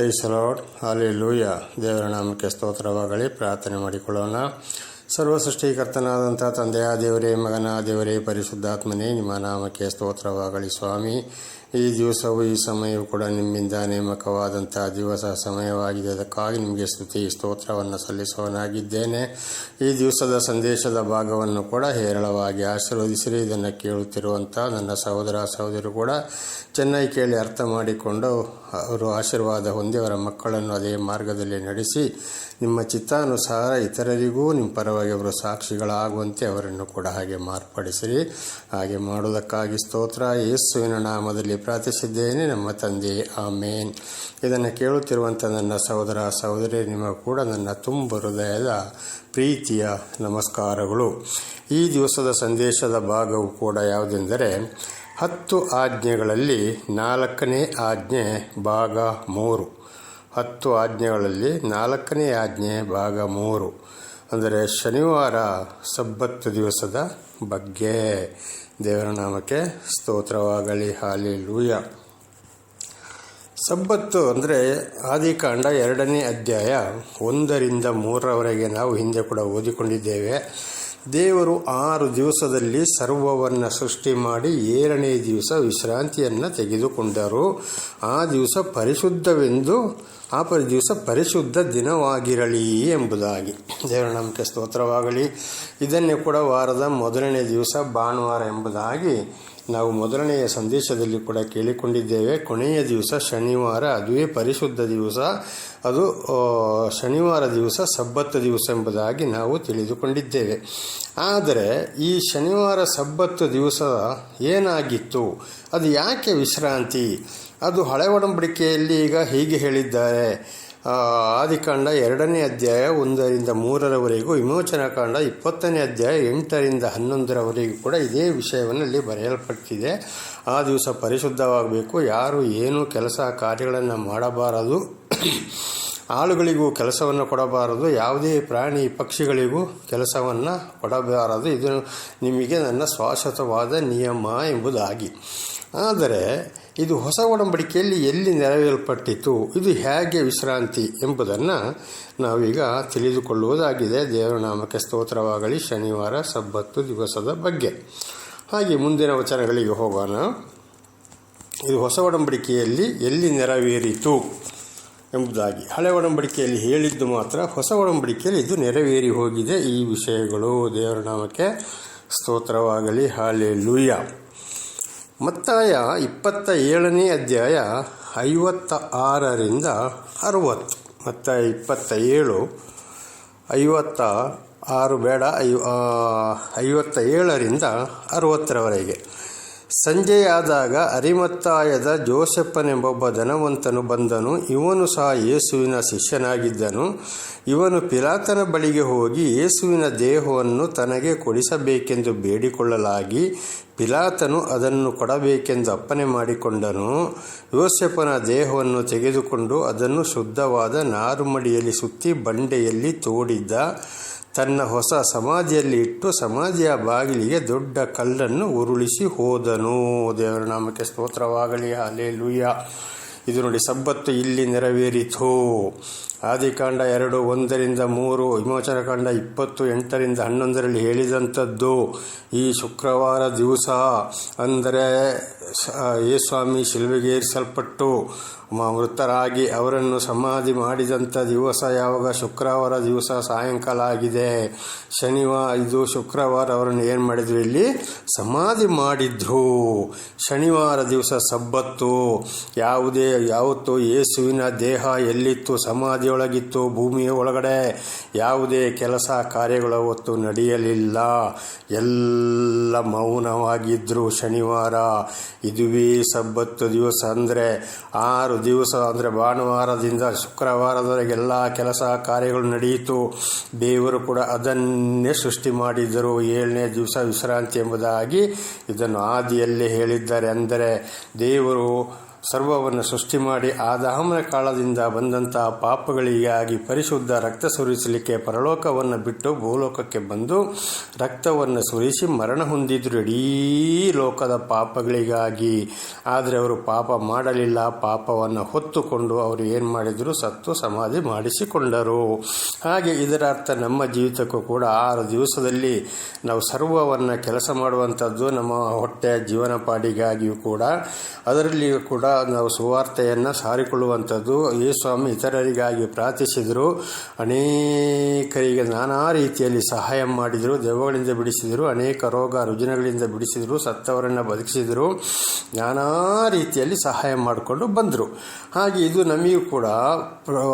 ಪ್ರೈಸಲಾಡ್ ಹಾಲಿ ಲೂಯ ದೇವರ ನಾಮಕ್ಕೆ ಸ್ತೋತ್ರವಾಗಲಿ. ಪ್ರಾರ್ಥನೆ ಮಾಡಿಕೊಳ್ಳೋಣ. ಸರ್ವ ಸೃಷ್ಟಿಕರ್ತನಾದಂಥ ತಂದೆಯ, ದೇವರೇ, ಮಗನ, ದೇವರೇ, ಪರಿಶುದ್ಧಾತ್ಮನೇ, ನಿಮ್ಮ ನಾಮಕ್ಕೆ ಸ್ತೋತ್ರವಾಗಲಿ ಸ್ವಾಮಿ. ಈ ದಿವಸವು ಈ ಸಮಯವು ಕೂಡ ನಿಮ್ಮಿಂದ ನೇಮಕವಾದಂತಹ ದಿವಸ ಸಮಯವಾಗಿದೆ. ಅದಕ್ಕಾಗಿ ನಿಮಗೆ ಸ್ತುತಿ ಸ್ತೋತ್ರವನ್ನು ಸಲ್ಲಿಸುವನಾಗಿದ್ದೇನೆ ಈ ದಿವಸದ ಸಂದೇಶದ ಭಾಗವನ್ನು ಕೂಡ ಹೇರಳವಾಗಿ ಆಶೀರ್ವದಿಸಿರಿ. ಇದನ್ನು ಕೇಳುತ್ತಿರುವಂಥ ನನ್ನ ಸಹೋದರ ಸಹೋದರಿ ಕೂಡ ಚೆನ್ನಾಗಿ ಕೇಳಿ ಅರ್ಥ ಮಾಡಿಕೊಂಡು ಅವರು ಆಶೀರ್ವಾದ ಹೊಂದಿ ಅವರ ಮಕ್ಕಳನ್ನು ಅದೇ ಮಾರ್ಗದಲ್ಲಿ ನಡೆಸಿ ನಿಮ್ಮ ಚಿತ್ತಾನುಸಾರ ಇತರರಿಗೂ ನಿಮ್ಮ ಪರವಾಗಿ ಅವರು ಸಾಕ್ಷಿಗಳಾಗುವಂತೆ ಅವರನ್ನು ಕೂಡ ಹಾಗೆ ಮಾರ್ಪಡಿಸಿರಿ. ಹಾಗೆ ಮಾಡುವುದಕ್ಕಾಗಿ ಸ್ತೋತ್ರ. ಯೇಸುವಿನ ನಾಮದಲ್ಲಿ ಪ್ರಾರ್ಥಿಸಿದ್ದೇನೆ, ನಮ್ಮ ತಂದೆ. ಆಮೇನ್. ಇದನ್ನು ಕೇಳುತ್ತಿರುವಂಥ ನನ್ನ ಸಹೋದರ ಸಹೋದರಿ, ನಿಮ್ಮ ಕೂಡ ನನ್ನ ತುಂಬ ಹೃದಯದ ಪ್ರೀತಿಯ ನಮಸ್ಕಾರಗಳು. ಈ ದಿವಸದ ಸಂದೇಶದ ಭಾಗವು ಕೂಡ ಯಾವುದೆಂದರೆ, ಹತ್ತು ಆಜ್ಞೆಗಳಲ್ಲಿ ನಾಲ್ಕನೇ ಆಜ್ಞೆ ಭಾಗ ಮೂರು. ಹತ್ತು ಆಜ್ಞೆಗಳಲ್ಲಿ ನಾಲ್ಕನೇ ಆಜ್ಞೆ, ಭಾಗ ಮೂರು. ಅಂದರೆ ಶನಿವಾರ ಸಬ್ಬತ್ತು ದಿವಸದ ಬಗ್ಗೆ. ದೇವರ ನಾಮಕ್ಕೆ ಸ್ತೋತ್ರವಾಗಲಿ. ಹಾಲಿ ಲೂಯ ಸಬ್ಬತ್ತು ಅಂದರೆ ಆದಿಕಾಂಡ ಎರಡನೇ ಅಧ್ಯಾಯ ಒಂದರಿಂದ ಮೂರರವರೆಗೆ ನಾವು ಹಿಂದೆ ಕೂಡ ಓದಿಕೊಂಡಿದ್ದೇವೆ. ದೇವರು ಆರು ದಿವಸದಲ್ಲಿ ಸರ್ವವನ್ನು ಸೃಷ್ಟಿ ಮಾಡಿ ಏಳನೇ ದಿವಸ ವಿಶ್ರಾಂತಿಯನ್ನು ತೆಗೆದುಕೊಂಡರು. ಆ ದಿವಸ ಪರಿಶುದ್ಧವೆಂದು, ಆ ಪರಿ, ದಿವಸ ಪರಿಶುದ್ಧ ದಿನವಾಗಿರಲಿ ಎಂಬುದಾಗಿ. ದೇವರ ನಂಬಿಕೆ ಸ್ತೋತ್ರವಾಗಲಿ. ಇದನ್ನೇ ಕೂಡ ವಾರದ ಮೊದಲನೇ ದಿವಸ ಭಾನುವಾರ ಎಂಬುದಾಗಿ ನಾವು ಮೊದಲನೆಯ ಸಂದೇಶದಲ್ಲಿ ಕೂಡ ಕೇಳಿಕೊಂಡಿದ್ದೇವೆ. ಕೊನೆಯ ದಿವಸ ಶನಿವಾರ, ಅದುವೇ ಪರಿಶುದ್ಧ ದಿವಸ. ಅದು ಶನಿವಾರ ದಿವಸ ಸಬ್ಬತ್ತು ದಿವಸ ಎಂಬುದಾಗಿ ನಾವು ತಿಳಿದುಕೊಂಡಿದ್ದೇವೆ. ಆದರೆ, ಈ ಶನಿವಾರ ಸಬ್ಬತ್ತು ದಿವಸ ಏನಾಗಿತ್ತು? ಅದು ಯಾಕೆ ವಿಶ್ರಾಂತಿ? ಅದು ಹಳೆ ಒಡಂಬಡಿಕೆಯಲ್ಲಿ ಈಗ ಹೀಗೆ ಹೇಳಿದ್ದಾರೆ. ಆದಿಕಾಂಡ ಎರಡನೇ ಅಧ್ಯಾಯ ಒಂದರಿಂದ ಮೂರರವರೆಗೂ ವಿಮೋಚನಾಕಾಂಡ ಇಪ್ಪತ್ತನೇ ಅಧ್ಯಾಯ ಎಂಟರಿಂದ ಹನ್ನೊಂದರವರೆಗೂ ಕೂಡ ಇದೇ ವಿಷಯವನ್ನು ಇಲ್ಲಿ ಬರೆಯಲ್ಪಟ್ಟಿದೆ. ಆ ದಿವಸ ಪರಿಶುದ್ಧವಾಗಬೇಕು, ಯಾರು ಏನು ಕೆಲಸ ಕಾರ್ಯಗಳನ್ನು ಮಾಡಬಾರದು, ಆಳುಗಳಿಗೂ ಕೆಲಸವನ್ನು ಕೊಡಬಾರದು, ಯಾವುದೇ ಪ್ರಾಣಿ ಪಕ್ಷಿಗಳಿಗೂ ಕೆಲಸವನ್ನು ಕೊಡಬಾರದು. ಇದು ನಿಮಗೆ ನನ್ನ ಶಾಶ್ವತವಾದ ನಿಯಮ ಎಂಬುದಾಗಿ. ಆದರೆ ಇದು ಹೊಸ ಒಡಂಬಡಿಕೆಯಲ್ಲಿ ಎಲ್ಲಿ ನೆರವೇರಲ್ಪಟ್ಟಿತು ಇದು ಹೇಗೆ ವಿಶ್ರಾಂತಿ ಎಂಬುದನ್ನು ನಾವೀಗ ತಿಳಿದುಕೊಳ್ಳುವುದಾಗಿದೆ. ದೇವರ ನಾಮಕ್ಕೆ ಸ್ತೋತ್ರವಾಗಲಿ. ಶನಿವಾರ ಸಬ್ಬತ್ತು ದಿವಸದ ಬಗ್ಗೆ. ಹಾಗೆ ಮುಂದಿನ ವಚನಗಳಿಗೆ ಹೋಗೋಣ. ಇದು ಹೊಸ ಒಡಂಬಡಿಕೆಯಲ್ಲಿ ಎಲ್ಲಿ ನೆರವೇರಿತು ಎಂಬುದಾಗಿ. ಹಳೆ ಒಡಂಬಡಿಕೆಯಲ್ಲಿ ಹೇಳಿದ್ದು ಮಾತ್ರ, ಹೊಸ ಒಡಂಬಡಿಕೆಯಲ್ಲಿ ಇದು ನೆರವೇರಿ ಹೋಗಿದೆ ಈ ವಿಷಯಗಳು. ದೇವರ ನಾಮಕ್ಕೆ ಸ್ತೋತ್ರವಾಗಲಿ. ಹಾಲೆ ಲೂಯ ಮತ್ತಾಯ ಇಪ್ಪತ್ತ ಏಳನೇ ಅಧ್ಯಾಯ ಐವತ್ತ ಆರರಿಂದ ಅರುವತ್ತು. ಮತ್ತಾಯ ಇಪ್ಪತ್ತ ಏಳು ಐವತ್ತ ಆರು ಬೇಡ ಐ ಐವತ್ತ ಏಳರಿಂದ ಅರುವತ್ತರವರೆಗೆ. ಸಂಜೆಯಾದಾಗ ಅರಿಮತ್ತಾಯದ ಜೋಸೆಪ್ಪನೆಂಬೊಬ್ಬ ಧನವಂತನು ಬಂದನು. ಇವನು ಸಹ ಯೇಸುವಿನ ಶಿಷ್ಯನಾಗಿದ್ದನು. ಇವನು ಪಿಲಾತನ ಬಳಿಗೆ ಹೋಗಿ ಯೇಸುವಿನ ದೇಹವನ್ನು ತನಗೆ ಕೊಡಿಸಬೇಕೆಂದು ಬೇಡಿಕೊಳ್ಳಲಾಗಿ ಪಿಲಾತನು ಅದನ್ನು ಕೊಡಬೇಕೆಂದು ಅಪ್ಪನೆ ಮಾಡಿಕೊಂಡನು. ಯೋಸೆಫನ ದೇಹವನ್ನು ತೆಗೆದುಕೊಂಡು ಅದನ್ನು ಶುದ್ಧವಾದ ನಾರುಮಡಿಯಲ್ಲಿ ಸುತ್ತಿ ಬಂಡೆಯಲ್ಲಿ ತೋಡಿದ್ದ ತನ್ನ ಹೊಸ ಸಮಾಧಿಯಲ್ಲಿ ಇಟ್ಟು ಸಮಾಧಿಯ ಬಾಗಿಲಿಗೆ ದೊಡ್ಡ ಕಲ್ಲನ್ನು ಉರುಳಿಸಿ ಹೋದನು. ದೇವರ ನಾಮಕ್ಕೆ ಸ್ತೋತ್ರವಾಗಲಿ ಅಲೆ ಲೂಯ ಇದು ನೋಡಿ ಸಬ್ಬತ್ತು ಇಲ್ಲಿ ನೆರವೇರಿತು. ಆದಿಕಾಂಡ ಎರಡು, ಒಂದರಿಂದ ಮೂರು ವಿಮೋಚನಕಾಂಡ ಇಪ್ಪತ್ತು, ಎಂಟರಿಂದ ಹನ್ನೊಂದರಲ್ಲಿ ಹೇಳಿದಂಥದ್ದು. ಈ ಶುಕ್ರವಾರ ದಿವಸ ಅಂದರೆ ಯೇಸ್ವಾಮಿ ಶಿಲ್ವೆಗೇರಿಸಲ್ಪಟ್ಟು ಮೃತರಾಗಿ ಅವರನ್ನು ಸಮಾಧಿ ಮಾಡಿದಂಥ ದಿವಸ ಯಾವಾಗ? ಶುಕ್ರವಾರ ದಿವಸ ಸಾಯಂಕಾಲ ಆಗಿದೆ. ಶನಿವಾರ ಇದು ಶುಕ್ರವಾರ ಅವರನ್ನು ಏನು ಮಾಡಿದ್ರು ಇಲ್ಲಿ? ಸಮಾಧಿ ಮಾಡಿದ್ರು. ಶನಿವಾರ ದಿವಸ ಸಬ್ಬತ್ತು. ಯಾವುದೇ, ಯಾವತ್ತು ಯೇಸುವಿನ ದೇಹ ಎಲ್ಲಿತ್ತು? ಸಮಾಧಿಯೊಳಗಿತ್ತು, ಭೂಮಿಯ ಒಳಗಡೆ. ಯಾವುದೇ ಕೆಲಸ, ಕಾರ್ಯಗಳ ಹೊತ್ತು ನಡೆಯಲಿಲ್ಲ. ಎಲ್ಲ ಮೌನವಾಗಿದ್ದರು ಶನಿವಾರ. ಇದುವೇ ಸಬ್ಬತ್ತು ದಿವಸ ಅಂದರೆ ಆರು ದಿವಸ, ಅಂದರೆ ಭಾನುವಾರದಿಂದ ಶುಕ್ರವಾರದವರೆಗೆ ಎಲ್ಲ ಕೆಲಸ ಕಾರ್ಯಗಳು ನಡೆಯಿತು. ದೇವರು ಕೂಡ ಅದನ್ನೇ ಸೃಷ್ಟಿ ಮಾಡಿದ್ದರು. ಏಳನೇ ದಿವಸ ವಿಶ್ರಾಂತಿ ಎಂಬುದಾಗಿ ಇದನ್ನು ಆದಿಯಲ್ಲಿ ಹೇಳಿದ್ದಾರೆ. ಅಂದರೆ ದೇವರು ಸರ್ವವನ್ನು ಸೃಷ್ಟಿ ಮಾಡಿ ಆದಾಮನ ಕಾಲದಿಂದ ಬಂದಂತಹ ಪಾಪಗಳಿಗಾಗಿ ಪರಿಶುದ್ಧ ರಕ್ತ ಸುರಿಸಲಿಕ್ಕೆ ಪರಲೋಕವನ್ನು ಬಿಟ್ಟು ಭೂಲೋಕಕ್ಕೆ ಬಂದು ರಕ್ತವನ್ನು ಸುರಿಸಿ ಮರಣ ಹೊಂದಿದ್ರು ಇಡೀ ಲೋಕದ ಪಾಪಗಳಿಗಾಗಿ. ಆದರೆ ಅವರು ಪಾಪ ಮಾಡಲಿಲ್ಲ, ಪಾಪವನ್ನು ಹೊತ್ತುಕೊಂಡು ಅವರು ಏನು ಮಾಡಿದರು? ಸತ್ತು ಸಮಾಧಿ ಮಾಡಿಸಿಕೊಂಡರು. ಹಾಗೆ ಇದರ ಅರ್ಥ ನಮ್ಮ ಜೀವಿತಕ್ಕೂ ಕೂಡ ಆರು ದಿವಸದಲ್ಲಿ ನಾವು ಸರ್ವವನ್ನು ಕೆಲಸ ಮಾಡುವಂಥದ್ದು ನಮ್ಮ ಹೊಟ್ಟೆ ಜೀವನಪಾಡಿಗಾಗಿಯೂ ಕೂಡ. ಅದರಲ್ಲಿಯೂ ಕೂಡ ನಾವು ಸುವಾರ್ತೆಯನ್ನು ಸಾರಿಕೊಳ್ಳುವಂಥದ್ದು ಈ ಸ್ವಾಮಿ ಇತರರಿಗಾಗಿ ಪ್ರಾರ್ಥಿಸಿದರು. ಅನೇಕರಿಗೆ ನಾನಾ ರೀತಿಯಲ್ಲಿ ಸಹಾಯ ಮಾಡಿದರು, ದೆವ್ವಗಳಿಂದ ಬಿಡಿಸಿದರು, ಅನೇಕ ರೋಗ ರುಜಿನಗಳಿಂದ ಬಿಡಿಸಿದರು, ಸತ್ತವರನ್ನು ಬದುಕಿಸಿದರು, ನಾನಾ ರೀತಿಯಲ್ಲಿ ಸಹಾಯ ಮಾಡಿಕೊಂಡು ಬಂದರು. ಹಾಗೆ ಇದು ನಮಗೂ ಕೂಡ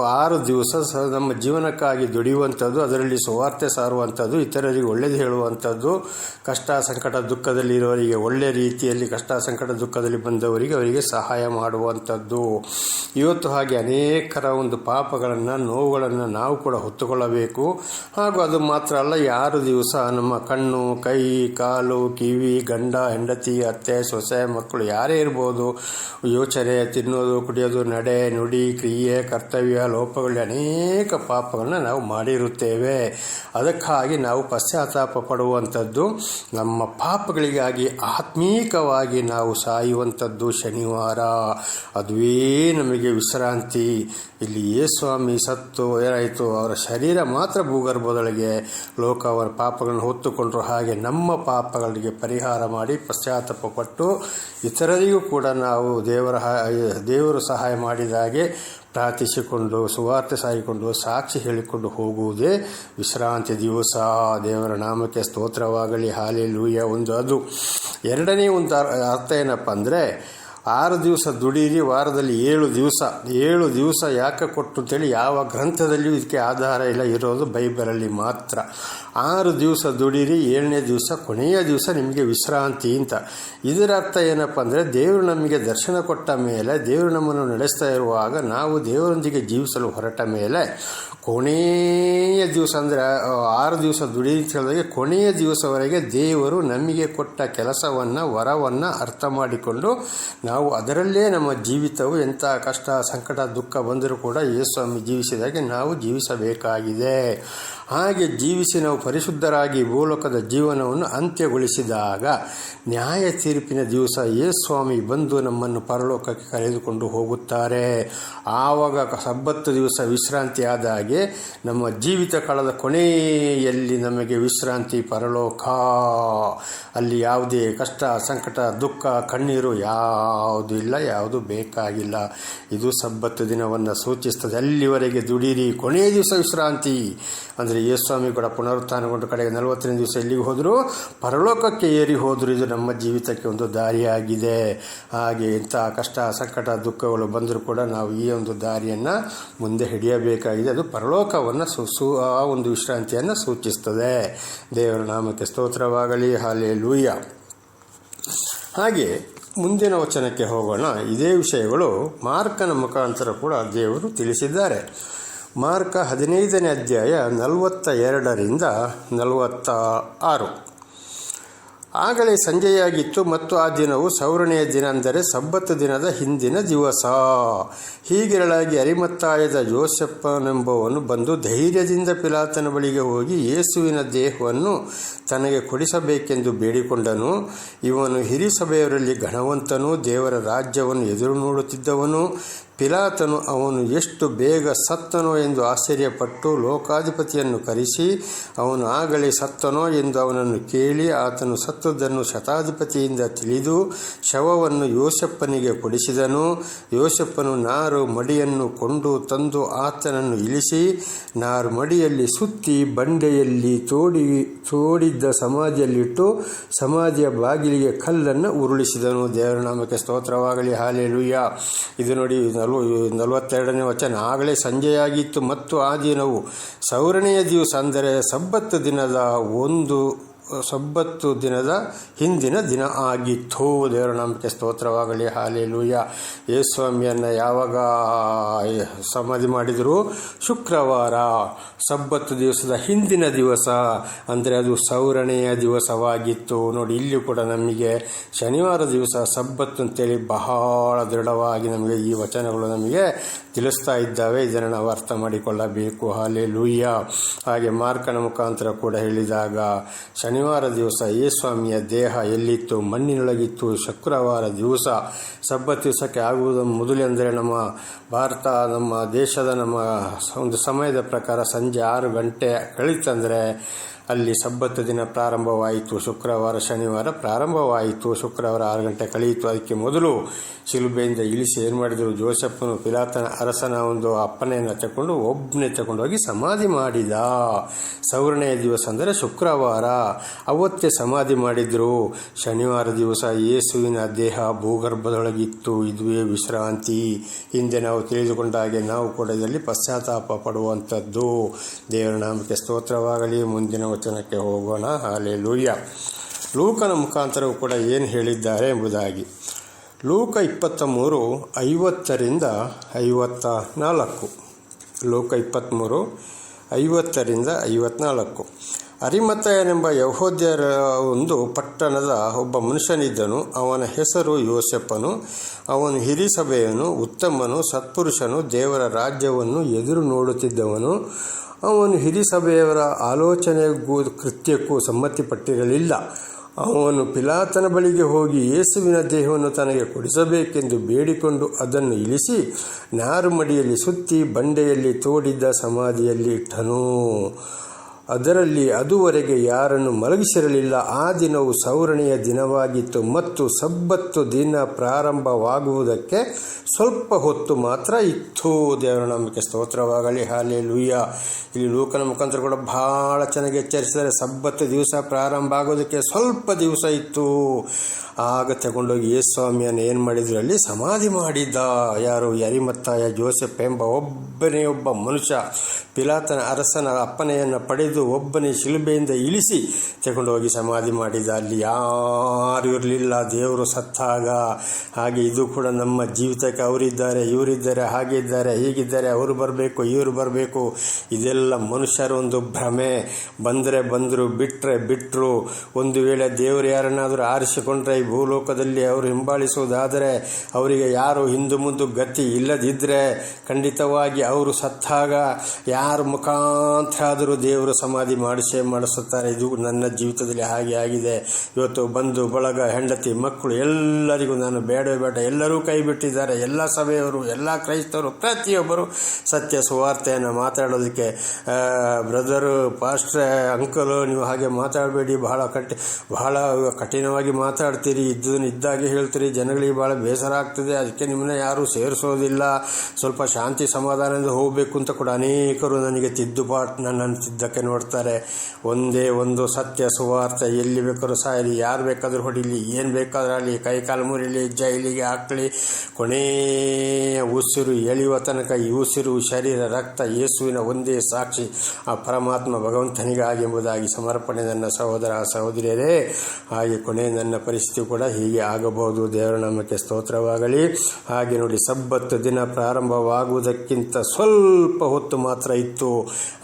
ಆರು ದಿವಸ ನಮ್ಮ ಜೀವನಕ್ಕಾಗಿ ದುಡಿಯುವಂಥದ್ದು, ಅದರಲ್ಲಿ ಸುವಾರ್ತೆ ಸಾರುವಂಥದ್ದು, ಇತರರಿಗೆ ಒಳ್ಳೆಯದು ಹೇಳುವಂಥದ್ದು, ಕಷ್ಟ ಸಂಕಟ ದುಃಖದಲ್ಲಿ ಇರುವವರಿಗೆ ಒಳ್ಳೆಯ ರೀತಿಯಲ್ಲಿ ಕಷ್ಟ ಸಂಕಟ ದುಃಖದಲ್ಲಿ ಬಂದವರಿಗೆ ಅವರಿಗೆ ಸಹಾಯ ಮಾಡುವಂಥದ್ದು. ಇವತ್ತು ಹಾಗೆ ಅನೇಕರ ಒಂದು ಪಾಪಗಳನ್ನು, ನೋವುಗಳನ್ನು ನಾವು ಕೂಡ ಹೊತ್ತುಕೊಳ್ಳಬೇಕು. ಹಾಗೂ ಅದು ಮಾತ್ರ ಅಲ್ಲ, ಯಾರು ದಿವಸ ನಮ್ಮ ಕಣ್ಣು, ಕೈ, ಕಾಲು, ಕಿವಿ, ಗಂಡ, ಹೆಂಡತಿ, ಅತ್ತೆ, ಸೊಸೆ, ಮಕ್ಕಳು ಯಾರೇ ಇರ್ಬೋದು, ಯೋಚನೆ, ತಿನ್ನೋದು, ಕುಡಿಯೋದು, ನಡೆ, ನುಡಿ, ಕ್ರಿಯೆ, ಕರ್ತವ್ಯ ಲೋಪಗಳು ಅನೇಕ ಪಾಪಗಳನ್ನ ನಾವು ಮಾಡಿರುತ್ತೇವೆ. ಅದಕ್ಕಾಗಿ ನಾವು ಪಶ್ಚಾತ್ತಾಪ ಪಡುವಂಥದ್ದು, ನಮ್ಮ ಪಾಪಗಳಿಗಾಗಿ ಆತ್ಮೀಕವಾಗಿ ನಾವು ಸಾಯುವಂಥದ್ದು ಶನಿವಾರ. ಅದುವೇ ನಮಗೆ ವಿಶ್ರಾಂತಿ. ಇಲ್ಲಿ ಸ್ವಾಮಿ ಸತ್ತು, ಏನಾಯಿತು? ಅವರ ಶರೀರ ಮಾತ್ರ ಭೂಗರ್ಭದೊಳಗೆ ಲೋಕ ಅವರ ಪಾಪಗಳನ್ನು ಹೊತ್ತುಕೊಂಡ್ರು. ಹಾಗೆ ನಮ್ಮ ಪಾಪಗಳಿಗೆ ಪರಿಹಾರ ಮಾಡಿ ಪಶ್ಚಾತ್ತಾಪ ಪಟ್ಟು ಇತರರಿಗೂ ಕೂಡ ನಾವು ದೇವರ ದೇವರು ಸಹಾಯ ಮಾಡಿದ ಹಾಗೆ ಪ್ರಾರ್ಥಿಸಿಕೊಂಡು, ಸುವಾರ್ತೆ ಸಾಯಿಕೊಂಡು ಸಾಕ್ಷಿ ಹೇಳಿಕೊಂಡು ಹೋಗುವುದೇ ವಿಶ್ರಾಂತಿ ದಿವಸ. ದೇವರ ನಾಮಕ್ಕೆ ಸ್ತೋತ್ರವಾಗಲಿ. ಹಾಲಿ ಲೂಯ ಒಂದು ಅದು. ಎರಡನೇ ಒಂದು ಅರ್- ಅರ್ಥ ಏನಪ್ಪ ಅಂದರೆ ಆರು ದಿವಸ ದುಡೀರಿ, ವಾರದಲ್ಲಿ ಏಳು ದಿವಸ. ಏಳು ದಿವಸ ಯಾಕೆ ಕೊಟ್ಟು ಅಂತೇಳಿ ಯಾವ ಗ್ರಂಥದಲ್ಲಿಯೂ ಇದಕ್ಕೆ ಆಧಾರ ಇಲ್ಲ. ಇರೋದು ಬೈಬಲಲ್ಲಿ ಮಾತ್ರ. ಆರು ದಿವಸ ದುಡೀರಿ, ಏಳನೇ ದಿವಸ ಕೊನೆಯ ದಿವಸ ನಿಮಗೆ ವಿಶ್ರಾಂತಿ ಅಂತ. ಇದರ ಅರ್ಥ ಏನಪ್ಪ ಅಂದರೆ, ದೇವರು ನಮಗೆ ದರ್ಶನ ಕೊಟ್ಟ ಮೇಲೆ, ದೇವರು ನಮ್ಮನ್ನು ನಡೆಸ್ತಾ ಇರುವಾಗ ನಾವು ದೇವರೊಂದಿಗೆ ಜೀವಿಸಲು ಹೊರಟ ಮೇಲೆ, ಕೊನೆಯ ದಿವಸ ಅಂದರೆ ಆರು ದಿವಸ ದುಡಿ ಅಂತ ಹೇಳಿದಾಗ, ಕೊನೆಯ ದಿವಸವರೆಗೆ ದೇವರು ನಮಗೆ ಕೊಟ್ಟ ಕೆಲಸವನ್ನು, ವರವನ್ನು ಅರ್ಥ ಮಾಡಿಕೊಂಡು ನಾವು ಅದರಲ್ಲೇ ನಮ್ಮ ಜೀವಿತವು ಎಂಥ ಕಷ್ಟ, ಸಂಕಟ, ದುಃಖ ಬಂದರೂ ಕೂಡ ಯೇಸ್ವಾಮಿ ಜೀವಿಸಿದಾಗೆ ನಾವು ಜೀವಿಸಬೇಕಾಗಿದೆ. ಹಾಗೆ ಜೀವಿಸಿ ನಾವು ಪರಿಶುದ್ಧರಾಗಿ ಭೂಲೋಕದ ಜೀವನವನ್ನು ಅಂತ್ಯಗೊಳಿಸಿದಾಗ ನ್ಯಾಯ ತೀರ್ಪಿನ ದಿವಸ ಯೇಸ್ವಾಮಿ ಬಂದು ನಮ್ಮನ್ನು ಪರಲೋಕಕ್ಕೆ ಕರೆದುಕೊಂಡು ಹೋಗುತ್ತಾರೆ. ಆವಾಗ ಸಬ್ಬತ್ತು ದಿವಸ ವಿಶ್ರಾಂತಿ ಆದಾಗೆ ನಮ್ಮ ಜೀವಿತ ಕಾಲದ ಕೊನೆಯಲ್ಲಿ ನಮಗೆ ವಿಶ್ರಾಂತಿ ಪರಲೋಕ. ಅಲ್ಲಿ ಯಾವುದೇ ಕಷ್ಟ, ಸಂಕಟ, ದುಃಖ, ಕಣ್ಣೀರು ಯಾವುದು ಇಲ್ಲ, ಯಾವುದು ಬೇಕಾಗಿಲ್ಲ. ಇದು ಸಬ್ಬತ್ತು ದಿನವನ್ನು ಸೂಚಿಸ್ತದೆ. ಅಲ್ಲಿವರೆಗೆ ದುಡಿರಿ, ಕೊನೆಯ ದಿವಸ ವಿಶ್ರಾಂತಿ. ಅಂದರೆ ಯೇಸ್ವಾಮಿ ಕೂಡ ಪುನರುತ್ಥಾನಗೊಂಡು ಕಡೆಗೆ ನಲವತ್ತನೇ ದಿವಸ ಎಲ್ಲಿಗೆ ಹೋದರೂ ಪರಲೋಕಕ್ಕೆ ಏರಿ ಹೋದರೂ ಇದು ನಮ್ಮ ಜೀವಿತಕ್ಕೆ ಒಂದು ದಾರಿಯಾಗಿದೆ. ಹಾಗೆ ಇಂಥ ಕಷ್ಟ, ಸಂಕಟ, ದುಃಖಗಳು ಬಂದರೂ ಕೂಡ ನಾವು ಈ ಒಂದು ದಾರಿಯನ್ನು ಮುಂದೆ ಹಿಡಿಯಬೇಕಾಗಿದೆ. ಅದು ಪರಲೋಕವನ್ನು ಸು ಸು, ಆ ಒಂದು ವಿಶ್ರಾಂತಿಯನ್ನು ಸೂಚಿಸ್ತದೆ. ದೇವರ ನಾಮಕ್ಕೆ ಸ್ತೋತ್ರವಾಗಲಿ. ಹಾಲೆ ಲೂಯ್ಯ ಹಾಗೆ ಮುಂದಿನ ವಚನಕ್ಕೆ ಹೋಗೋಣ. ಇದೇ ವಿಷಯಗಳು ಮಾರ್ಕನ ಮುಖಾಂತರ ಕೂಡ ದೇವರು ತಿಳಿಸಿದ್ದಾರೆ. ಮಾರ್ಕ ಹದಿನೈದನೇ ಅಧ್ಯಾಯ ನಲವತ್ತ ಎರಡರಿಂದ ನಲವತ್ತ ಆರು ಆಗಲೇ ಸಂಜೆಯಾಗಿತ್ತು ಮತ್ತು ಆ ದಿನವು ಸೌರಣೆಯ ದಿನ ಅಂದರೆ ಸಬ್ಬತ್ತು ದಿನದ ಹಿಂದಿನ ದಿವಸ. ಹೀಗೆರಳಾಗಿ ಅರಿಮತ್ತಾಯದ ಜೋಸೆಪ್ಪನೆಂಬವನು ಬಂದು ಧೈರ್ಯದಿಂದ ಪಿಲಾತನ ಬಳಿಗೆ ಹೋಗಿ ಯೇಸುವಿನ ದೇಹವನ್ನು ತನಗೆ ಕೊಡಿಸಬೇಕೆಂದು ಬೇಡಿಕೊಂಡನು. ಇವನು ಹಿರಿಸಭೆಯವರಲ್ಲಿ ಗಣವಂತನು ದೇವರ ರಾಜ್ಯವನ್ನು ಎದುರು ನೋಡುತ್ತಿದ್ದವನು ಪಿಲಾತನು ಅವನು ಎಷ್ಟು ಬೇಗ ಸತ್ತನೋ ಎಂದು ಆಶ್ಚರ್ಯಪಟ್ಟು ಲೋಕಾಧಿಪತಿಯನ್ನು ಕರೆಸಿ, ಅವನು ಆಗಲೇ ಸತ್ತನೋ ಎಂದು ಅವನನ್ನು ಕೇಳಿ ಆತನು ಸತ್ತದನ್ನು ಶತಾಧಿಪತಿಯಿಂದ ತಿಳಿದು ಶವವನ್ನು ಯೋಸಪ್ಪನಿಗೆ ಕೊಡಿಸಿದನು. ಯೋಸಪ್ಪನು ನಾರು ಮಡಿಯನ್ನು ಕೊಂಡು ತಂದು ಆತನನ್ನು ಇಳಿಸಿ, ನಾರು ಮಡಿಯಲ್ಲಿ ಸುತ್ತಿ ಬಂಡೆಯಲ್ಲಿ ತೋಡಿ, ತೋಡಿದ್ದ ಸಮಾಧಿಯಲ್ಲಿಟ್ಟು ಸಮಾಧಿಯ ಬಾಗಿಲಿಗೆ ಕಲ್ಲನ್ನು ಉರುಳಿಸಿದನು. ದೇವರ ನಾಮಕ್ಕೆ ಸ್ತೋತ್ರವಾಗಲಿ, ಹಾಲೆಲುಯ್ಯ. ಇದು ನೋಡಿ ನಲ್ವ ನಲವತ್ತೆರಡನೇ ವಚನ ಆಗಲೇ ಸಂಜೆಯಾಗಿತ್ತು ಮತ್ತು ಆ ದಿನವು ಸೌರನೆಯ ದಿವಸ ಅಂದರೆ ಸಬ್ಬತ್ತು ದಿನದ ಒಂದು ಸಬ್ಬತ್ತು ದಿನದ ಹಿಂದಿನ ದಿನ ಆಗಿತ್ತು. ದೇವರ ನಂಬಿಕೆ ಸ್ತೋತ್ರವಾಗಲಿ. ಹಾಲೆಲೂಯ. ಯೇಸ್ವಾಮಿಯನ್ನು ಯಾವಾಗ ಸಮಾಧಿ ಮಾಡಿದರು? ಶುಕ್ರವಾರ. ಸಬ್ಬತ್ತು ದಿವಸದ ಹಿಂದಿನ ದಿವಸ. ಅಂದರೆ ಅದು ಸೌರಣೆಯ ದಿವಸವಾಗಿತ್ತು. ನೋಡಿ, ಇಲ್ಲಿ ಕೂಡ ನಮಗೆ ಶನಿವಾರ ದಿವಸ ಸಬ್ಬತ್ತು ಅಂತೇಳಿ ಬಹಳ ದೃಢವಾಗಿ ನಮಗೆ ಈ ವಚನಗಳು ನಮಗೆ ತಿಳಿಸ್ತಾ ಇದ್ದಾವೆ. ಇದನ್ನು ನಾವು ಅರ್ಥ ಮಾಡಿಕೊಳ್ಳಬೇಕು. ಹಾಲೆ ಲೂಯ್ಯ ಹಾಗೆ ಮಾರ್ಕನ ಮುಖಾಂತರ ಕೂಡ ಹೇಳಿದಾಗ, ಶನಿವಾರ ದಿವಸ ಯೇಸ್ವಾಮಿಯ ದೇಹ ಎಲ್ಲಿತ್ತು? ಮಣ್ಣಿನೊಳಗಿತ್ತು. ಶುಕ್ರವಾರ ದಿವಸ ಸಬ್ಬತ್ ದಿವಸಕ್ಕೆ ಆಗುವುದು ಮೊದಲೆಂದರೆ ನಮ್ಮ ಭಾರತ, ನಮ್ಮ ದೇಶದ ನಮ್ಮ ಒಂದು ಸಮಯದ ಪ್ರಕಾರ ಸಂಜೆ ಆರು ಗಂಟೆ ಕಳೀತಂದರೆ ಅಲ್ಲಿ ಸಬ್ಬತ್ತು ದಿನ ಪ್ರಾರಂಭವಾಯಿತು. ಶುಕ್ರವಾರ ಶನಿವಾರ ಪ್ರಾರಂಭವಾಯಿತು. ಶುಕ್ರವಾರ ಆರು ಗಂಟೆ ಕಳೆಯಿತು. ಅದಕ್ಕೆ ಮೊದಲು ಶಿಲುಬೆಯಿಂದ ಇಳಿಸಿ ಏನು ಮಾಡಿದರು? ಜೋಸೆಫನು ಪಿಲಾತನ ಅರಸನ ಒಂದು ಅಪ್ಪನೆಯನ್ನು ತಗೊಂಡು ಒಬ್ಬನೇ ತಗೊಂಡೋಗಿ ಸಮಾಧಿ ಮಾಡಿದ. ಸೌರಣೆಯ ದಿವಸ ಅಂದರೆ ಶುಕ್ರವಾರ. ಅವತ್ತೇ ಸಮಾಧಿ ಮಾಡಿದ್ರು. ಶನಿವಾರ ದಿವಸ ಯೇಸುವಿನ ದೇಹ ಭೂಗರ್ಭದೊಳಗಿತ್ತು. ಇದುವೇ ವಿಶ್ರಾಂತಿ. ಹಿಂದೆ ನಾವು ತಿಳಿದುಕೊಂಡ ಹಾಗೆ ನಾವು ಕೂಡ ಇದರಲ್ಲಿ ಪಶ್ಚಾತ್ತಾಪ ಪಡುವಂಥದ್ದು. ದೇವರ ನಾಮಕ್ಕೆ ಸ್ತೋತ್ರವಾಗಲಿ. ಮುಂದಿನ ವಚನಕ್ಕೆ ಹೋಗೋಣ. ಹಾಲೆ ಲೂಯ್ಯ ಲೂಕನ ಮುಖಾಂತರವೂ ಕೂಡ ಏನು ಹೇಳಿದ್ದಾರೆ ಎಂಬುದಾಗಿ. ಲೂಕ ಇಪ್ಪತ್ತ ಮೂರು ಐವತ್ತರಿಂದ ಐವತ್ತ ನಾಲ್ಕು ಲೋಕ ಇಪ್ಪತ್ತ್ಮೂರು, ಐವತ್ತರಿಂದ ಐವತ್ನಾಲ್ಕು ಅರಿಮತಯನೆಂಬ ಯಹೋದ್ಯರ ಒಂದು ಪಟ್ಟಣದ ಒಬ್ಬ ಮನುಷ್ಯನಿದ್ದನು. ಅವನ ಹೆಸರು ಯೋಸೆಪ್ಪನು ಅವನು ಹಿರಿಸಭೆಯನು, ಉತ್ತಮನು, ಸತ್ಪುರುಷನು, ದೇವರ ರಾಜ್ಯವನ್ನು ಎದುರು ನೋಡುತ್ತಿದ್ದವನು. ಅವನು ಹಿರಿಸಭೆಯವರ ಆಲೋಚನೆಗೂ ಕೃತ್ಯಕ್ಕೂ ಸಮ್ಮತಿಪಟ್ಟಿರಲಿಲ್ಲ. ಅವನು ಪಿಲಾತನ ಬಳಿಗೆ ಹೋಗಿ ಯೇಸುವಿನ ದೇಹವನ್ನು ತನಗೆ ಕೊಡಿಸಬೇಕೆಂದು ಬೇಡಿಕೊಂಡು ಅದನ್ನು ಇಳಿಸಿ ನಾರುಮಡಿಯಲ್ಲಿ ಸುತ್ತಿ ಬಂಡೆಯಲ್ಲಿ ತೋಡಿದ್ದ ಸಮಾಧಿಯಲ್ಲಿ ಇಟ್ಟನು. ಅದರಲ್ಲಿ ಅದುವರೆಗೆ ಯಾರನ್ನು ಮಲಗಿಸಿರಲಿಲ್ಲ. ಆ ದಿನವು ಸೌರಣೆಯ ದಿನವಾಗಿತ್ತು. ಮತ್ತು ಸಬ್ಬತ್ತು ದಿನ ಪ್ರಾರಂಭವಾಗುವುದಕ್ಕೆ ಸ್ವಲ್ಪ ಹೊತ್ತು ಮಾತ್ರ ಇತ್ತು. ದೇವರ ನಂಬಿಕೆ ಸ್ತೋತ್ರವಾಗಲಿ. ಹಾಲೆ ಲೂಯ್ಯ ಇಲ್ಲಿ ಲೋಕನ ಮುಖಾಂತರ ಕೂಡ ಬಹಳ ಚೆನ್ನಾಗಿ ಎಚ್ಚರಿಸಿದರೆ ಸಬ್ಬತ್ತು ದಿವಸ ಪ್ರಾರಂಭ ಆಗೋದಕ್ಕೆ ಸ್ವಲ್ಪ ದಿವಸ ಇತ್ತು. ಆಗ ತಗೊಂಡೋಗಿ ಯೇಸ್ವಾಮಿಯನ್ನು ಏನು ಮಾಡಿದ್ರು? ಅಲ್ಲಿ ಸಮಾಧಿ ಮಾಡಿದ್ದ. ಯಾರು? ಯರಿಮತ್ತಾಯ, ಜೋಸೆಫ್ ಎಂಬ ಒಬ್ಬನೇ ಒಬ್ಬ ಮನುಷ್ಯ. ಪಿಲಾತನ ಅರಸನ ಅಪ್ಪನೆಯನ್ನು ಪಡೆದು ಒಬ್ಬನೇ ಶಿಲುಬೆಯಿಂದ ಇಳಿಸಿ ತಗೊಂಡೋಗಿ ಸಮಾಧಿ ಮಾಡಿದ. ಅಲ್ಲಿ ಯಾರು ಇರಲಿಲ್ಲ. ದೇವರು ಸತ್ತಾಗ. ಹಾಗೆ ಇದು ಕೂಡ ನಮ್ಮ ಜೀವಿತಕ್ಕೆ ಅವರಿದ್ದಾರೆ, ಇವರಿದ್ದಾರೆ, ಹಾಗಿದ್ದಾರೆ, ಹೀಗಿದ್ದಾರೆ, ಅವರು ಬರಬೇಕು, ಇವರು ಬರಬೇಕು. ಇದೆಲ್ಲ ಮನುಷ್ಯರ ಒಂದು ಭ್ರಮೆ. ಬಂದರೆ ಬಂದರು ಬಿಟ್ಟರೆ ಬಿಟ್ಟರು ಒಂದು ವೇಳೆ ದೇವರು ಯಾರನ್ನಾದರೂ ಆರಿಸಿಕೊಂಡ್ರೆ ಭೂಲೋಕದಲ್ಲಿ ಅವರು ಹಿಂಬಾಲಿಸುವುದಾದರೆ ಅವರಿಗೆ ಯಾರು ಹಿಂದು ಮುಂದು ಗತಿ ಇಲ್ಲದಿದ್ದರೆ ಖಂಡಿತವಾಗಿ ಅವರು ಸತ್ತಾಗ ಯಾರ ಮುಖಾಂತರ ಆದರೂ ದೇವರು ಸಮಾಧಿ ಮಾಡಿಸೇ ಮಾಡಿಸುತ್ತಾರೆ. ಇದು ನನ್ನ ಜೀವಿತದಲ್ಲಿ ಹಾಗೆ ಆಗಿದೆ. ಇವತ್ತು ಬಂಧು, ಬಳಗ, ಹೆಂಡತಿ, ಮಕ್ಕಳು ಎಲ್ಲರಿಗೂ ನಾನು ಬೇಡವೇ ಬೇಡ. ಎಲ್ಲರೂ ಕೈ ಬಿಟ್ಟಿದ್ದಾರೆ. ಎಲ್ಲ ಸಭೆಯವರು, ಎಲ್ಲ ಕ್ರೈಸ್ತರು, ಪ್ರತಿಯೊಬ್ಬರು ಸತ್ಯ ಸುವಾರ್ತೆಯನ್ನು ಮಾತಾಡೋದಕ್ಕೆ. ಬ್ರದರು, ಪಾಸ್ಟ್ರೆ, ಅಂಕಲು, ನೀವು ಹಾಗೆ ಮಾತಾಡಬೇಡಿ. ಬಹಳ ಕಠಿ, ಬಹಳ ಕಠಿಣವಾಗಿ ಮಾತಾಡ್ತೀರಿ. ಇದ್ದದನ್ನು ಇದ್ದಾಗೆ ಹೇಳ್ತೀರಿ, ಜನಗಳಿಗೆ ಭಾಳ ಬೇಸರ ಆಗ್ತದೆ. ಅದಕ್ಕೆ ನಿಮ್ಮನ್ನ ಯಾರೂ ಸೇರಿಸೋದಿಲ್ಲ. ಸ್ವಲ್ಪ ಶಾಂತಿ ಸಮಾಧಾನದಿಂದ ಹೋಗಬೇಕು ಅಂತ ಕೂಡ ಅನೇಕರು ನನಗೆ ತಿದ್ದುಪಾಟ್ ನನ್ನನ್ನು ತಿದ್ದಕ್ಕೆ ನೋಡ್ತಾರೆ. ಒಂದೇ ಒಂದು ಸತ್ಯ ಸುವಾರ್ಥ, ಎಲ್ಲಿ ಬೇಕಾದ್ರೂ ಸಾಯಲಿ, ಯಾರು ಬೇಕಾದರೂ ಹೊಡಿಲಿ, ಏನು ಬೇಕಾದ್ರೂ ಆಗಲಿ ಕೈ ಕಾಲು ಮುರಿಲಿ, ಜೈಲಿಗೆ ಹಾಕಲಿ ಕೊನೆಯ ಉಸಿರು ಎಳೆಯುವ ತನಕ ಈ ಉಸಿರು, ಶರೀರ, ರಕ್ತ, ಯೇಸುವಿನ ಒಂದೇ ಸಾಕ್ಷಿ, ಆ ಪರಮಾತ್ಮ ಭಗವಂತನಿಗಾಗಿ ಎಂಬುದಾಗಿ ಸಮರ್ಪಣೆ ನನ್ನ ಸಹೋದರ ಸಹೋದರಿಯರೇ. ಹಾಗೆ ಕೊನೆ ನನ್ನ ಪರಿಸ್ಥಿತಿ ಕೂಡ ಹೀಗೆ ಆಗಬಹುದು. ದೇವರ ನಾಮಕ್ಕೆ ಸ್ತೋತ್ರವಾಗಲಿ. ಹಾಗೆ ನೋಡಿ ಸಬ್ಬತ್ತು ದಿನ ಪ್ರಾರಂಭವಾಗುವುದಕ್ಕಿಂತ ಸ್ವಲ್ಪ ಹೊತ್ತು ಮಾತ್ರ ಇತ್ತು.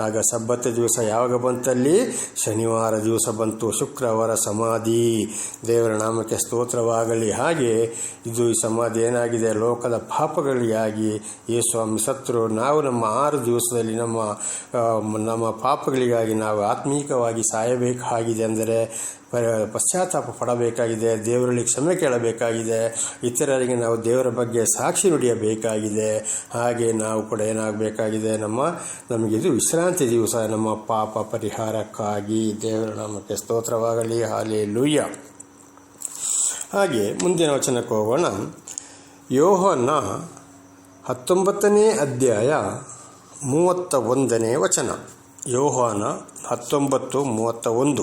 ಆಗ ಸಬ್ಬತ್ತು ದಿವಸ ಯಾವಾಗ ಬಂತಲ್ಲಿ? ಶನಿವಾರ ದಿವಸ ಬಂತು. ಶುಕ್ರವಾರ ಸಮಾಧಿ. ದೇವರ ನಾಮಕ್ಕೆ ಸ್ತೋತ್ರವಾಗಲಿ. ಹಾಗೆ ಇದು ಈ ಸಮಾಧಿ ಏನಾಗಿದೆ? ಲೋಕದ ಪಾಪಗಳಿಗಾಗಿ ಯೇಸ್ವಾಮಿ ಸತ್ರು ನಾವು ನಮ್ಮ ಆರು ದಿವಸದಲ್ಲಿ ನಮ್ಮ ನಮ್ಮ ಪಾಪಗಳಿಗಾಗಿ ನಾವು ಆತ್ಮೀಕವಾಗಿ ಸಾಯಬೇಕಾಗಿದೆ ಅಂದರೆ ಪಶ್ಚಾತ್ತಾಪ ಪಡಬೇಕಾಗಿದೆ, ದೇವರಲ್ಲಿ ಕ್ಷಮೆ ಕೇಳಬೇಕಾಗಿದೆ, ಇತರರಿಗೆ ನಾವು ದೇವರ ಬಗ್ಗೆ ಸಾಕ್ಷಿ ನುಡಿಯಬೇಕಾಗಿದೆ. ಹಾಗೆ ನಾವು ಕೂಡ ಏನಾಗಬೇಕಾಗಿದೆ? ನಮ್ಮ ನಮಗಿದು ವಿಶ್ರಾಂತಿ ದಿವಸ, ನಮ್ಮ ಪಾಪ ಪರಿಹಾರಕ್ಕಾಗಿ ದೇವರ ನಾಮಕ್ಕೆ ಸ್ತೋತ್ರವಾಗಲಿ ಹಾಲೆ ಲೂಯ್ಯ ಹಾಗೆ ಮುಂದಿನ ವಚನಕ್ಕೆ ಹೋಗೋಣ. ಯೋಹನ ಹತ್ತೊಂಬತ್ತನೇ ಅಧ್ಯಾಯ ಮೂವತ್ತ ಒಂದನೇ ವಚನ. ಯೋಹಾನ ಹತ್ತೊಂಬತ್ತು ಮೂವತ್ತ ಒಂದು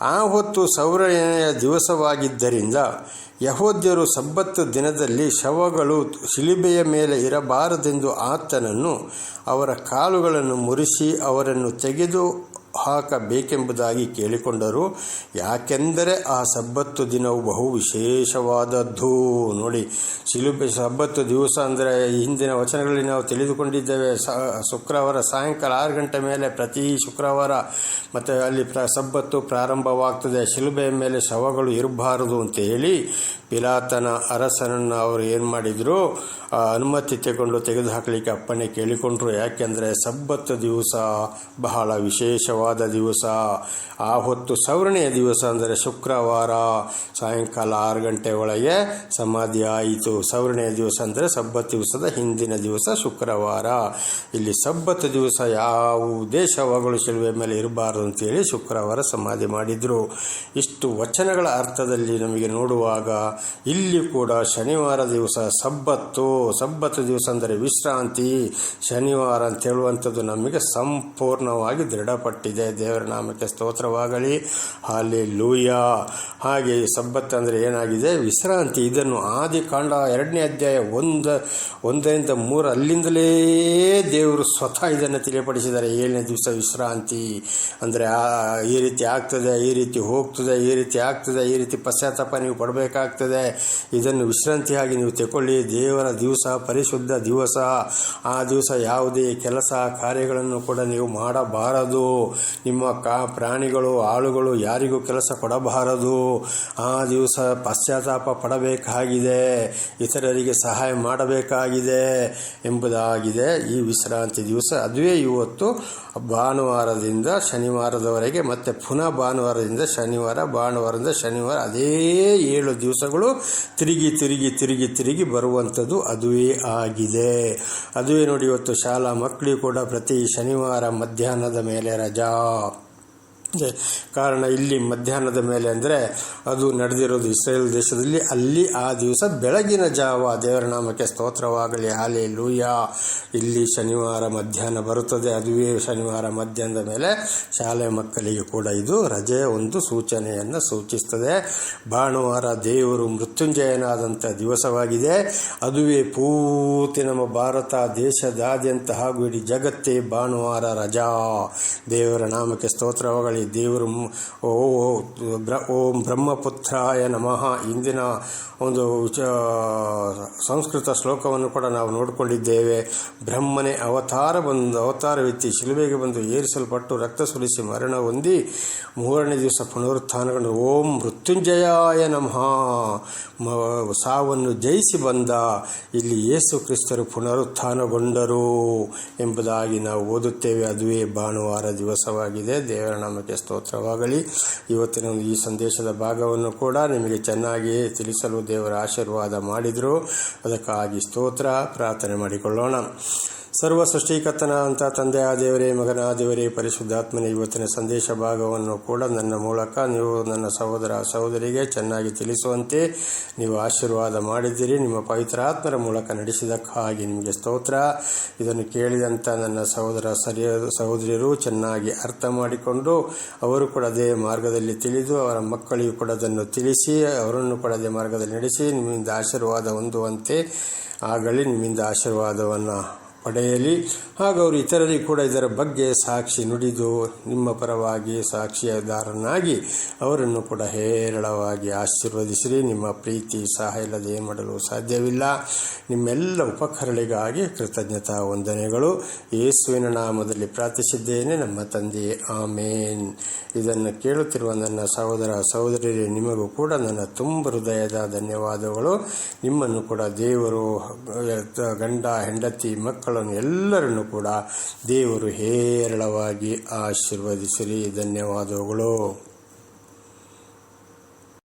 ಆ ಹೊತ್ತು ಸೌರನೆಯ ದಿವಸವಾಗಿದ್ದರಿಂದ ಯಹೋದ್ಯರು ಸಬ್ಬತ್ತು ದಿನದಲ್ಲಿ ಶವಗಳು ಶಿಲಿಬೆಯ ಮೇಲೆ ಇರಬಾರದೆಂದು ಆತನನ್ನು ಅವರ ಕಾಲುಗಳನ್ನು ಮುರಿಸಿ ಅವರನ್ನು ತೆಗೆದು ಹಾಕಬೇಕೆಂಬುದಾಗಿ ಕೇಳಿಕೊಂಡರು. ಯಾಕೆಂದರೆ ಆ ಸಬ್ಬತ್ತು ದಿನವು ಬಹು ವಿಶೇಷವಾದದ್ದು. ನೋಡಿ, ಶಿಲುಬೆ ಸಬ್ಬತ್ತು ದಿವಸ ಅಂದರೆ ಹಿಂದಿನ ವಚನಗಳಲ್ಲಿ ನಾವು ತಿಳಿದುಕೊಂಡಿದ್ದೇವೆ. ಶುಕ್ರವಾರ ಸಾಯಂಕಾಲ ಆರು ಗಂಟೆ ಮೇಲೆ ಪ್ರತಿ ಶುಕ್ರವಾರ ಮತ್ತು ಅಲ್ಲಿ ಸಬ್ಬತ್ತು ಪ್ರಾರಂಭವಾಗ್ತದೆ. ಶಿಲುಬೆಯ ಮೇಲೆ ಶವಗಳು ಇರಬಾರದು ಅಂತ ಹೇಳಿ ಪಿಲಾತನ ಅರಸನನ್ನು ಅವರು ಏನು ಮಾಡಿದರು ಅನುಮತಿ ತಗೊಂಡು ತೆಗೆದುಹಾಕಲಿಕ್ಕೆ ಅಪ್ಪಣೆ ಕೇಳಿಕೊಂಡ್ರು. ಯಾಕೆಂದರೆ ಸಬ್ಬತ್ತು ದಿವಸ, ಬಹಳ ವಿಶೇಷವಾದ ದಿವಸ. ಆ ಹೊತ್ತು ಸವರಣೆಯ ದಿವಸ ಅಂದರೆ ಶುಕ್ರವಾರ, ಸಾಯಂಕಾಲ ಆರು ಗಂಟೆ ಒಳಗೆ ಸಮಾಧಿ ಆಯಿತು. ಸವರಣೆಯ ದಿವಸ ಅಂದರೆ ಸಬ್ಬತ್ತು ದಿವಸದ ಹಿಂದಿನ ದಿವಸ ಶುಕ್ರವಾರ. ಇಲ್ಲಿ ಸಬ್ಬತ್ತು ದಿವಸ ಯಾವುದೇ ಶವಗಳು ಶಿಲುವೆ ಮೇಲೆ ಇರಬಾರದು ಅಂತೇಳಿ ಶುಕ್ರವಾರ ಸಮಾಧಿ ಮಾಡಿದರು. ಇಷ್ಟು ವಚನಗಳ ಅರ್ಥದಲ್ಲಿ ನಮಗೆ ನೋಡುವಾಗ ಇಲ್ಲಿ ಕೂಡ ಶನಿವಾರ ದಿವಸ ಸಬ್ಬತ್ತು. ಸಬ್ಬತ್ತು ದಿವಸ ಅಂದರೆ ವಿಶ್ರಾಂತಿ. ಶನಿವಾರ ಅಂತ ಹೇಳುವಂಥದ್ದು ನಮಗೆ ಸಂಪೂರ್ಣವಾಗಿ ದೃಢಪಟ್ಟಿದೆ. ದೇವರ ನಾಮಕ್ಕೆ ಸ್ತೋತ್ರವಾಗಲಿ. ಅಲ್ಲಿ ಲೂಯ ಹಾಗೆ ಈ ಸಬ್ಬತ್ತು ಅಂದರೆ ಏನಾಗಿದೆ? ವಿಶ್ರಾಂತಿ. ಇದನ್ನು ಆದಿಕಾಂಡ ಎರಡನೇ ಅಧ್ಯಾಯ ಒಂದು, ಒಂದರಿಂದ ಮೂರು ಅಲ್ಲಿಂದಲೇ ದೇವರು ಸ್ವತಃ ಇದನ್ನು ತಿಳಿಯಪಡಿಸಿದ್ದಾರೆ. ಏಳನೇ ದಿವಸ ವಿಶ್ರಾಂತಿ. ಅಂದರೆ ಈ ರೀತಿ ಆಗ್ತದೆ, ಈ ರೀತಿ ಹೋಗ್ತದೆ, ಈ ರೀತಿ ಆಗ್ತದೆ, ಈ ರೀತಿ ಪಶ್ಚಾತ್ತಾಪ ನೀವು ಪಡಬೇಕಾಗ್ತದೆ. ಇದನ್ನು ವಿಶ್ರಾಂತಿಯಾಗಿ ನೀವು ತಗೊಳ್ಳಿ ದೇವರ ದಿವಸ, ಪರಿಶುದ್ಧ ದಿವಸ. ಆ ದಿವಸ ಯಾವುದೇ ಕೆಲಸ, ಕಾರ್ಯಗಳನ್ನು ಕೂಡ ನೀವು ಮಾಡಬಾರದು. ನಿಮ್ಮ ಕಾ, ಪ್ರಾಣಿಗಳು, ಆಳುಗಳು ಯಾರಿಗೂ ಕೆಲಸ ಕೊಡಬಾರದು. ಆ ದಿವಸ ಪಶ್ಚಾತ್ತಾಪ ಪಡಬೇಕಾಗಿದೆ. ಇತರರಿಗೆ ಸಹಾಯ ಮಾಡಬೇಕಾಗಿದೆ ಎಂಬುದಾಗಿದೆ ಈ ವಿಶ್ರಾಂತಿ ದಿವಸ. ಅದುವೇ ಇವತ್ತು ಭಾನುವಾರದಿಂದ ಶನಿವಾರದವರೆಗೆ ಮತ್ತೆ ಪುನಃ ಭಾನುವಾರದಿಂದ ಶನಿವಾರ ಭಾನುವಾರದಿಂದ ಶನಿವಾರ, ಅದೇ ಏಳು ದಿವಸಗಳು ತಿರುಗಿ ತಿರುಗಿ ತಿರುಗಿ ತಿರುಗಿ ಬರುವಂಥದ್ದು ಅದುವೇ ಆಗಿದೆ. ಅದುವೇ ನೋಡಿ ಇವತ್ತು ಶಾಲಾ ಮಕ್ಕಳಿಗೂ ಕೂಡ ಪ್ರತಿ ಶನಿವಾರ ಮಧ್ಯಾಹ್ನದ ಮೇಲೆ ರಜಾ. ಕಾರಣ ಇಲ್ಲಿ ಮಧ್ಯಾಹ್ನದ ಮೇಲೆ ಅಂದರೆ ಅದು ನಡೆದಿರೋದು ಇಸ್ರೇಲ್ ದೇಶದಲ್ಲಿ. ಅಲ್ಲಿ ಆ ದಿವಸ ಬೆಳಗಿನ ಜಾವ ದೇವರ ನಾಮಕ್ಕೆ ಸ್ತೋತ್ರವಾಗಲಿ. ಹಾಲೆ ಲೂಯಾ ಇಲ್ಲಿ ಶನಿವಾರ ಮಧ್ಯಾಹ್ನ ಬರುತ್ತದೆ. ಅದುವೇ ಶನಿವಾರ ಮಧ್ಯಾಹ್ನದ ಮೇಲೆ ಶಾಲೆ ಮಕ್ಕಳಿಗೆ ಕೂಡ ಇದು ರಜೆಯ ಒಂದು ಸೂಚನೆಯನ್ನು ಸೂಚಿಸ್ತದೆ. ಭಾನುವಾರ ದೇವರು ಮೃತ್ಯುಂಜಯನಾದಂಥ ದಿವಸವಾಗಿದೆ. ಅದುವೇ ಪೂರ್ತಿ ನಮ್ಮ ಭಾರತ ದೇಶದಾದ್ಯಂತ ಹಾಗೂ ಇಡೀ ಜಗತ್ತೇ ಭಾನುವಾರ ರಜಾ. ದೇವರ ನಾಮಕ್ಕೆ ಸ್ತೋತ್ರವಾಗಲಿ. ದೇವರು ಓ ಬ್ರ ಓಂ, ಬ್ರಹ್ಮಪುತ್ರಾಯ ನಮಃ ಇಂದಿನ ಒಂದು ಸಂಸ್ಕೃತ ಶ್ಲೋಕವನ್ನು ಕೂಡ ನಾವು ನೋಡಿಕೊಂಡಿದ್ದೇವೆ. ಬ್ರಹ್ಮನೇ ಅವತಾರ ಬಂದು ಅವತಾರವೆತ್ತಿ ಶಿಲುಬೆಗೆ ಬಂದು ಏರಿಸಲ್ಪಟ್ಟು ರಕ್ತ ಸುರಿಸಿ ಮರಣ ಹೊಂದಿ ಮೂರನೇ ದಿವಸ ಪುನರುತ್ಥಾನಗೊಂಡು ಓಂ ಮೃತ್ಯುಂಜಯಾಯ ನಮಃ. ಸಾವನ್ನು ಜಯಿಸಿ ಬಂದ ಇಲ್ಲಿ ಯೇಸು ಕ್ರಿಸ್ತರು ಪುನರುತ್ಥಾನಗೊಂಡರು ಎಂಬುದಾಗಿ ನಾವು ಓದುತ್ತೇವೆ. ಅದುವೇ ಭಾನುವಾರ ದಿವಸವಾಗಿದೆ. ದೇವರ ಸ್ತೋತ್ರವಾಗಲಿ. ಇವತ್ತಿನ ಈ ಸಂದೇಶದ ಭಾಗವನ್ನು ಕೂಡ ನಿಮಗೆ ಚೆನ್ನಾಗಿ ತಿಳಿಸಲು ದೇವರ ಆಶೀರ್ವಾದ ಮಾಡಿದರು. ಅದಕ್ಕಾಗಿ ಸ್ತೋತ್ರ, ಪ್ರಾರ್ಥನೆ ಮಾಡಿಕೊಳ್ಳೋಣ. ಸರ್ವ ಸೃಷ್ಟಿಕರ್ತನ ಅಂತ ತಂದೆಯ ದೇವರೇ, ಮಗನ ದೇವರೇ, ಪರಿಶುದ್ಧಾತ್ಮನ ಇವತ್ತಿನ ಸಂದೇಶ ಭಾಗವನ್ನು ಕೂಡ ನನ್ನ ಮೂಲಕ ನೀವು ನನ್ನ ಸಹೋದರ ಸಹೋದರಿಗೆ ಚೆನ್ನಾಗಿ ತಿಳಿಸುವಂತೆ ನೀವು ಆಶೀರ್ವಾದ ಮಾಡಿದ್ದೀರಿ. ನಿಮ್ಮ ಪವಿತ್ರಾತ್ಮರ ಮೂಲಕ ನಡೆಸಿದಕ್ಕಾಗಿ ನಿಮಗೆ ಸ್ತೋತ್ರ. ಇದನ್ನು ಕೇಳಿದಂಥ ನನ್ನ ಸಹೋದರ ಸರಿಯ ಸಹೋದರಿಯರು ಚೆನ್ನಾಗಿ ಅರ್ಥ ಮಾಡಿಕೊಂಡು ಅವರು ಕೂಡ ಅದೇ ಮಾರ್ಗದಲ್ಲಿ ತಿಳಿದು ಅವರ ಮಕ್ಕಳಿಗೂ ಕೂಡ ಅದನ್ನು ತಿಳಿಸಿ, ಅವರನ್ನು ಕೂಡ ಅದೇ ಮಾರ್ಗದಲ್ಲಿ ನಡೆಸಿ, ನಿಮ್ಮಿಂದ ಆಶೀರ್ವಾದ ಹೊಂದುವಂತೆ ಆಗಲಿ, ನಿಮ್ಮಿಂದ ಆಶೀರ್ವಾದವನ್ನು ಪಡೆಯಲಿ. ಹಾಗೂ ಅವರು ಇತರರಿಗೆ ಕೂಡ ಇದರ ಬಗ್ಗೆ ಸಾಕ್ಷಿ ನುಡಿದು, ನಿಮ್ಮ ಪರವಾಗಿ ಸಾಕ್ಷಿಯಾದಾರನಾಗಿ ಅವರನ್ನು ಕೂಡ ಹೇರಳವಾಗಿ ಆಶೀರ್ವದಿಸಿರಿ. ನಿಮ್ಮ ಪ್ರೀತಿ ಸಹ ಇಲ್ಲದೆ ಮಾಡಲು ಸಾಧ್ಯವಿಲ್ಲ. ನಿಮ್ಮೆಲ್ಲ ಉಪಕರಣಗಳಿಗಾಗಿ ಕೃತಜ್ಞತಾ ವಂದನೆಗಳು. ಯೇಸುವಿನ ನಾಮದಲ್ಲಿ ಪ್ರಾರ್ಥಿಸಿದ್ದೇನೆ. ನಮ್ಮ ತಂದೆ, ಆಮೇನ್. ಇದನ್ನು ಕೇಳುತ್ತಿರುವ ನನ್ನ ಸಹೋದರ ಸಹೋದರಿ ನಿಮಗೂ ಕೂಡ ನನ್ನ ತುಂಬ ಹೃದಯದ ಧನ್ಯವಾದಗಳು. ನಿಮ್ಮನ್ನು ಕೂಡ ದೇವರು, ಗಂಡ, ಹೆಂಡತಿ, ಮಕ್ಕಳು ಮಕ್ಕಳನ್ನು ಎಲ್ಲರನ್ನು ಕೂಡ ದೇವರು ಹೇರಳವಾಗಿ ಆಶೀರ್ವದಿಸಿರಿ. ಧನ್ಯವಾದಗಳು.